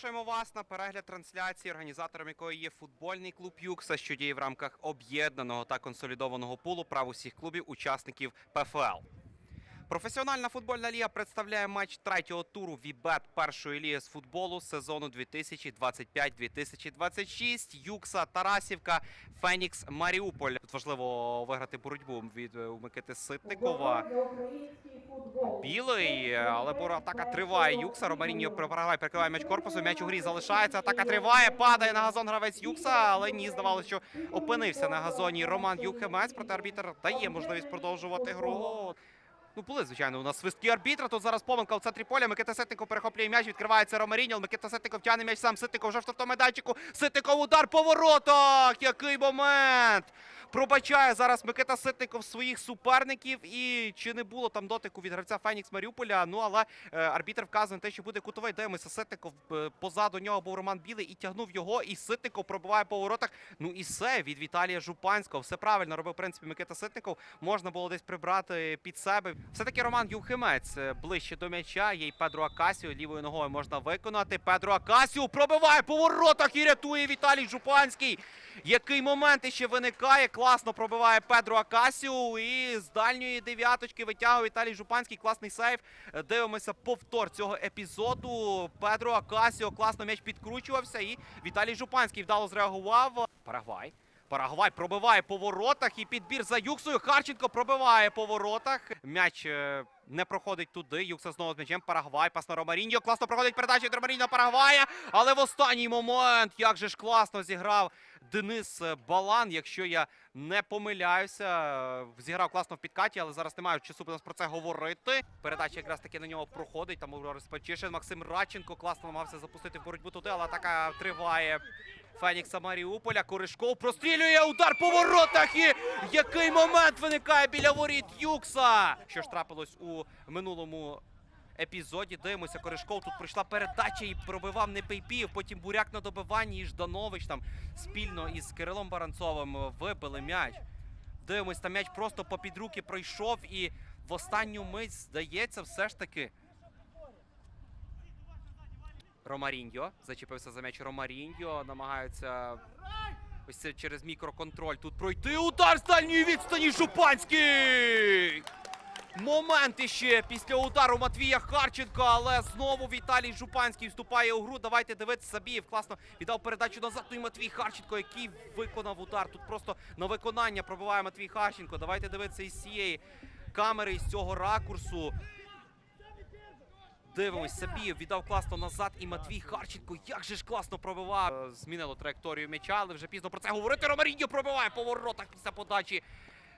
Запрошуємо вас на перегляд трансляції, організатором якої є футбольний клуб Юкса, що діє в рамках об'єднаного та консолідованого пулу прав усіх клубів учасників ПФЛ. Професіональна футбольна ліга представляє матч третього туру Вібет першої ліги з футболу сезону 2025-2026. Юкса Тарасівка, Фенікс Маріуполь. Тут важливо виграти боротьбу від е, Микити Ситникова. Білий, але атака триває. Юкса Ромаріньо програє, перекриває м'яч корпусу. М'яч у грі залишається. Атака триває. Падає на газон гравець Юкса, але ні, здавалося, що опинився на газоні Роман Юхемець. Проте арбітр дає можливість продовжувати гру. Ну, були, звичайно, у нас свистки арбітра. Тут зараз помилка в центрі поля. Микита Ситников перехоплює м'яч, відкривається Ромарініл. Микита Ситников тягне м'яч сам. Ситников вже в штрафному майданчику. Ситников удар по воротах. Який момент! Пробачає зараз Микита Ситников своїх суперників. І чи не було там дотику від гравця Фенікс Маріуполя? Ну але е, арбітр вказує на те, що буде кутовий. Дивимося, Ситников е, позаду нього був Роман Білий і тягнув його. І Ситников пробиває по воротах. Ну і все від Віталія Жупанського. Все правильно робив в принципі Микита Ситников. Можна було десь прибрати під себе. Все-таки Роман Юхимець е, ближче до м'яча. Є й Педро Акасіо. Лівою ногою можна виконати. Педро Акасіо пробиває по воротах і рятує Віталій Жупанський. Який момент іще виникає? Класно пробиває Педро Акасіу. І з дальньої дев'яточки витягує Віталій Жупанський. Класний сейф. Дивимося повтор цього епізоду. Педро Акасіо класно м'яч підкручувався. І Віталій Жупанський вдало зреагував. Парагвай. Парагвай пробиває по воротах і підбір за Юксою. Харченко пробиває по воротах. М'яч е, не проходить туди. Юкса знову з м'ячем. Парагвай. Пас на Ромаріньо. Класно проходить передача від Ромаріньо Парагвая. Але в останній момент як же ж класно зіграв Денис Балан. Якщо я не помиляюся, е, зіграв класно в підкаті, але зараз немає часу нас про це говорити. Передача якраз таки на нього проходить. Там Урорис Максим Радченко класно намагався запустити в боротьбу туди, але атака триває. Фенікса Маріуполя. Коришков прострілює удар по воротах. І який момент виникає біля воріт Юкса. Що ж трапилось у минулому епізоді? Дивимося, Коришков тут пройшла передача і пробивав Непейпіїв. Потім буряк на добиванні і Жданович там спільно із Кирилом Баранцовим вибили м'яч. Дивимось, там м'яч просто попід руки пройшов і в останню мить здається, все ж таки. Ромаріньо. Зачепився за м'яч Ромаріньо. Намагаються ось це через мікроконтроль тут пройти. Удар з дальньої відстані Жупанський! Момент іще після удару Матвія Харченка, але знову Віталій Жупанський вступає у гру. Давайте дивитися. Забієв класно віддав передачу назад. Ну і Матвій Харченко, який виконав удар. Тут просто на виконання пробиває Матвій Харченко. Давайте дивитися із цієї камери, із цього ракурсу. Дивимось, Сабієв віддав класно назад. І Матвій Харченко як же ж класно пробивав. Е, Змінило траєкторію м'яча, але вже пізно про це говорити. Ромаріньо пробиває по воротах після подачі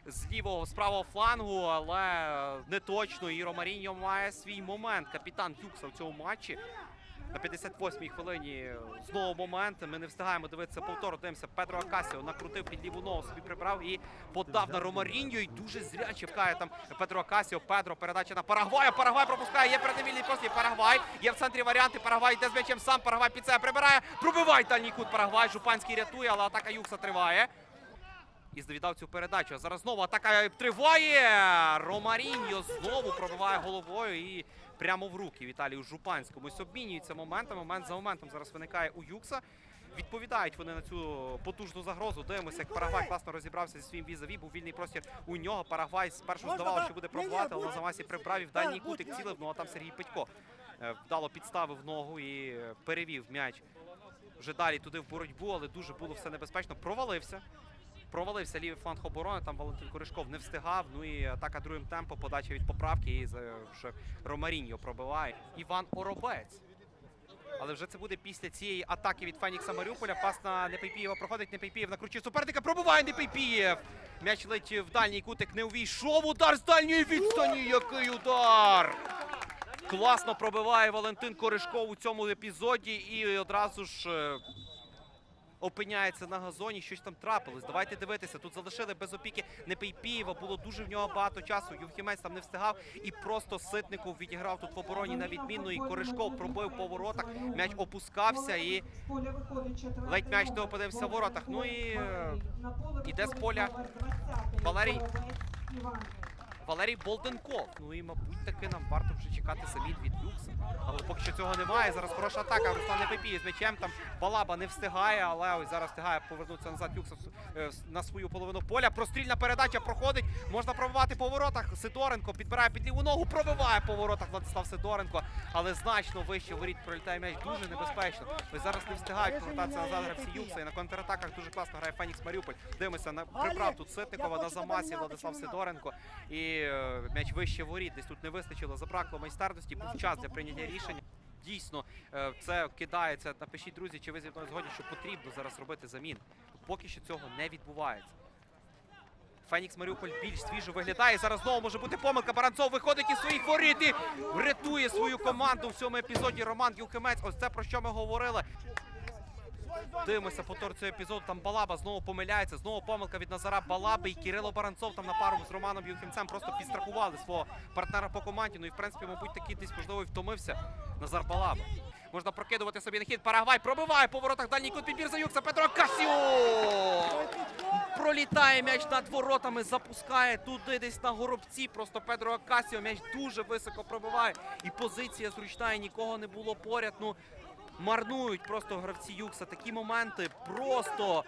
з лівого, з правого флангу, але не точно. І Ромаріньо має свій момент. Капітан Юкса в цьому матчі. На 58-й хвилині знову момент. Ми не встигаємо дивитися повтор. Дивимося. Педро Акасіо накрутив під ліву ногу, собі прибрав і подав на Ромаріньо. І дуже зряче пхає там Педро Акасіо. Педро передача на Парагвая. Парагвай пропускає. Є передивільний простір. Парагвай. Є в центрі варіанти. Парагвай йде з м'ячем сам. Парагвай під себе прибирає. Пробиває дальній кут. Парагвай. Жупанський рятує, але атака Юкса триває. І віддав цю передачу. Зараз знову атака триває. Ромаріньо знову пробиває головою і прямо в руки Віталію Жупанському. Ось обмінюються моментами. Момент за моментом зараз виникає у Юкса. Відповідають вони на цю потужну загрозу. Дивимося, як Парагвай класно розібрався зі своїм візаві. Був вільний простір у нього. Парагвай спершу здавалося, що буде пробувати, але на замасі прибрав і в дальній кутик цілив. Ну а там Сергій Петько е, вдало підставив ногу і перевів м'яч вже далі туди в боротьбу, але дуже було все небезпечно. Провалився. Провалився лівий фланг оборони, там Валентин Коришков не встигав. Ну і атака другим темпом, подача від поправки. І вже Ромаріньо пробиває. Іван Оробець. Але вже це буде після цієї атаки від Фенікса Маріуполя. Пас на Непейпієва проходить. Непейпієв накручує суперника. Пробиває Непейпієв. М'яч летить в дальній кутик, не увійшов. Удар з дальньої відстані. Який удар! Класно пробиває Валентин Коришков у цьому епізоді. І одразу ж е, опиняється на газоні, щось там трапилось. Давайте дивитися. Тут залишили без опіки Непейпієва. Було дуже в нього багато часу. Юхімець там не встигав і просто Ситников відіграв тут в обороні на відмінну. І Коришков пробив по воротах. М'яч опускався і ледь м'яч не опинився в воротах. Ну і е, іде з поля Валерій Валерій Болденков. Ну і, мабуть, таки нам варто вже чекати самі від Люкса. Але поки що цього немає. Зараз хороша атака. Руслан не Непепій з м'ячем. Там Балаба не встигає, але ось зараз встигає повернутися назад Люкса е, на свою половину поля. Прострільна передача проходить. Можна пробивати по воротах. Сидоренко підбирає під ліву ногу, пробиває по воротах Владислав Сидоренко. Але значно вище воріт пролітає м'яч. Дуже небезпечно. Ось зараз не встигають повертатися назад гравці Юкса. І на контратаках дуже класно грає Фенікс Маріуполь. Дивимося на прибрав тут Ситникова на замасі Владислав Сидоренко. І е, м'яч вище воріт. Десь тут не вистачило, забракло майстерності. Був час для прийняття рішення. Дійсно, е, це кидається. Напишіть, друзі, чи ви зі мною згодні, що потрібно зараз робити замін. Поки що цього не відбувається. Фенікс Маріуполь більш свіжо виглядає. Зараз знову може бути помилка. Баранцов виходить із своїх воріт і рятує свою команду в цьому епізоді. Роман Юхимець. Ось це про що ми говорили. Дивимося повтор цього епізоду. Там Балаба знову помиляється. Знову помилка від Назара Балаби і Кирило Баранцов там на пару з Романом Юхимцем просто підстрахували свого партнера по команді. Ну і в принципі, мабуть, такий десь можливо втомився Назар Балаба. Можна прокидувати собі на хід. Парагвай пробиває по воротах дальній кут підбір за Юкса. Петро Касіо! Пролітає м'яч над воротами, запускає туди десь на горобці. Просто Педро Акасіо м'яч дуже високо пробиває. І позиція зручна, і нікого не було поряд. Ну марнують просто гравці Юкса. Такі моменти просто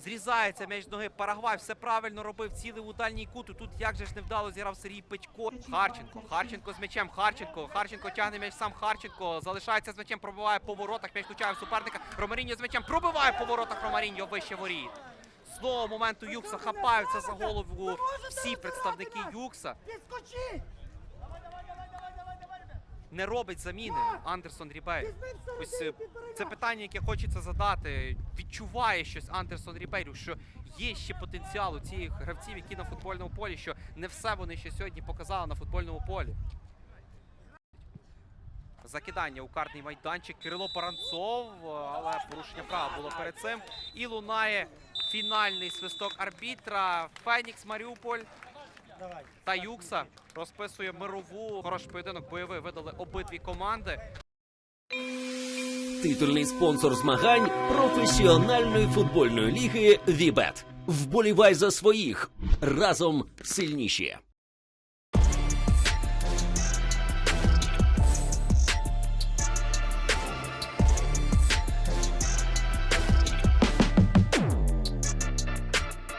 зрізається м'яч ноги. Парагвай все правильно робив, цілив у дальній кут. Тут як же ж невдало зіграв Сергій Петько. Харченко. Харченко з м'ячем. Харченко. Харченко тягне м'яч сам Харченко. Залишається з м'ячем, пробиває по воротах. М'яч влучає в суперника. Ромаріньо з м'ячем пробиває по воротах Ромаріньо вище воріт. Знову моменту Юкса хапаються за голову всі представники Юкса. Не робить заміни Андерсон Рібей. Ось е, це питання, яке хочеться задати. Відчуває щось Андерсон Рібейру, що є ще потенціал у цих гравців, які на футбольному полі, що не все вони ще сьогодні показали на футбольному полі. Закидання у картний майданчик Кирило Паранцов, але порушення права було перед цим. І лунає фінальний свисток арбітра. Фенікс Маріуполь. Та Юкса розписує мирову. Хороший поєдинок бойовий видали обидві команди. Титульний спонсор змагань професіональної футбольної ліги Вібет. Вболівай за своїх разом сильніші.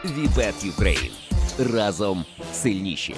Вібет Юкрейн разом сильніші.